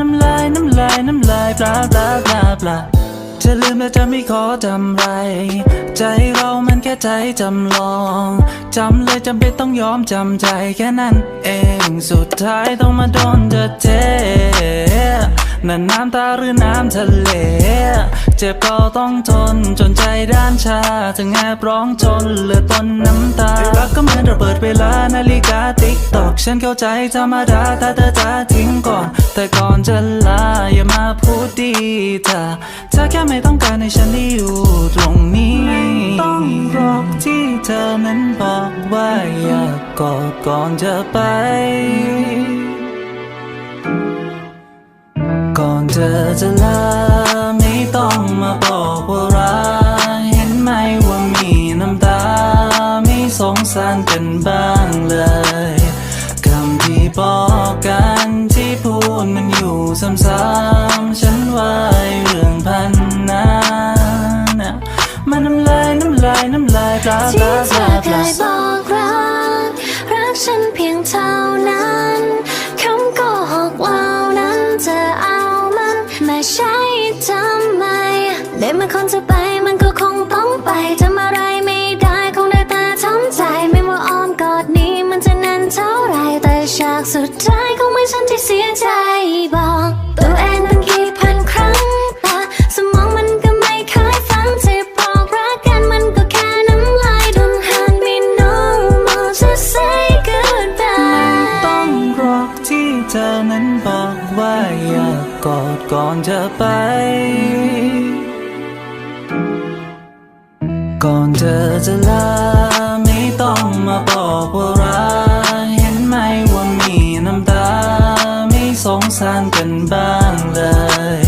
น้ำลายน้ำลายน้ำลายปลาปลาปลาปลาจะลืมและจะไม่ขอจำไร ใจเรามันแค่ใจจำลองจำเลยจำเป็นต้องยอมจำใจแค่นั้นเองสุดท้ายต้องมาโดนเธอเทนั่นน้ำตาหรือน้ำทะเล เจ็บก็ต้องทนจนใจด้านชาถึงแอบร้องจนเหลือต้นน้ำตา รักก็เหมือนระเบิดเวลานาฬิกาติ๊กตอกฉันเข้าใจธรรมดาถ้าเธอจะทิ้งก่อน แต่ก่อนจะลาอย่ามาพูดดีเธอเธอแค่ไม่ต้องการให้ฉันได้อยู่ตรงนี้ต้องรอกที่เธอนั้นบอกว่าอยากกอดก่อนจะไป ก่อนเธอจะลาไม่ต้องมาบอกว่า บอกกันที่พูดมันอยู่ซ้ำๆฉันว่าเรื่องพันนั้นะมันน้ำลายน้ำลายน้ำลายปลาปที่ลาเธปอลาปเคยบอกรักรักฉันเพียงเท่านั้นากสุดท้ายคงไม่ฉันที่เสียใจบอกตัวเองตั้งกี่พันครั้งแต่สมองมันก็ไม่เคยฟังที่บอกรักกันมันก็แค่น้ำลาย Don't hurt me no more just say goodbye ต้องรอกที่เธอนั้นบอกว่าอยากกอดก่อนจะไป ก่อนเธอจะลา สารกันบ้างเลย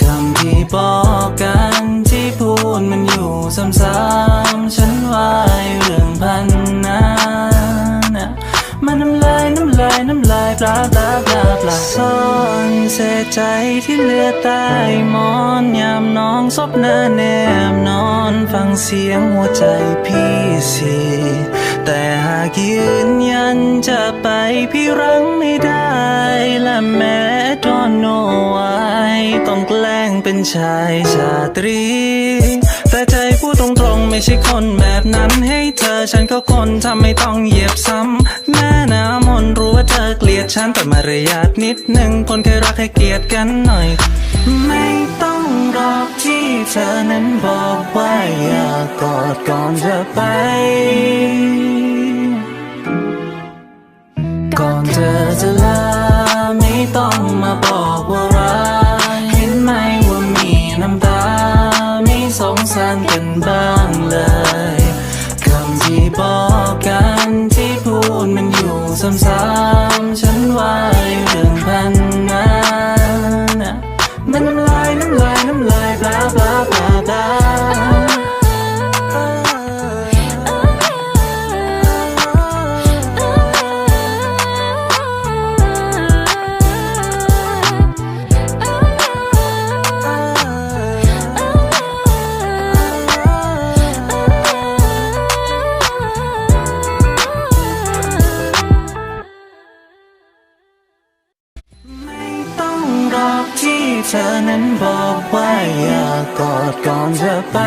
คำที่บอกกันที่พูดมันอยู่ซ้ำๆฉันว่าเรื่องพันนั้นะมันน้ำลายน้ำลายน้ำลายปลาปลาปลาปลาซ่อนเศษใจที่เหลือใต้หมอนยามน้องซบหน้าแนมนอนฟังเสียงหัวใจพี่สิ แต่หากยืนยันจะไปพี่รั้งไม่ได้ และแม้ตอนโนไวต้องแกล้งเป็นชายชาตรี แต่ใจพูดตรงๆไม่ใช่คนแบบนั้น ให้เธอฉันก็คนทำไม่ต้องเหยียบซ้ำ แม่น้ำมนรู้ว่าเธอเกลียดฉันแต่มารยาทนิดหนึ่งคนเคยรักให้เกียรติกันหน่อย ไม่ต้องรอกที่เธอนั้นบอกว่าอยากกอดก่อนจะไป กันบ้างเลยคำที่บอกกันที่พูดมันอยู่ซ้ำๆฉันว่าเรื่องพันนั้น ที่เธอนั้นบอกว่าอยากกอดก่อนจะไป